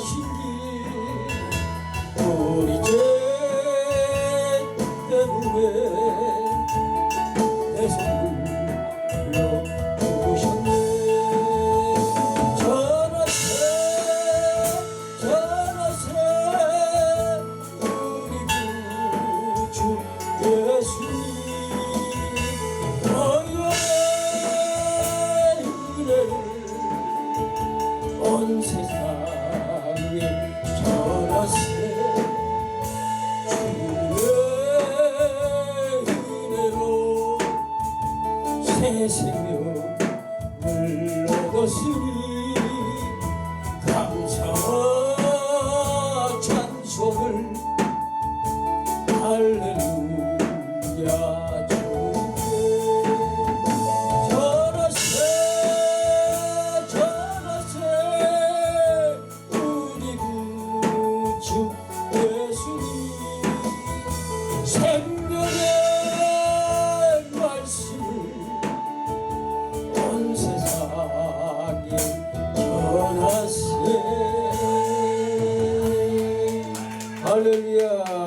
길 우리 제때문에 내 손을 불러주셨네. 전하세 전하세 우리 구주 예수님. 너의 은혜를 온 세상 새 생명을 얻었으니 감사와 찬송을 할렐루야 Hallelujah.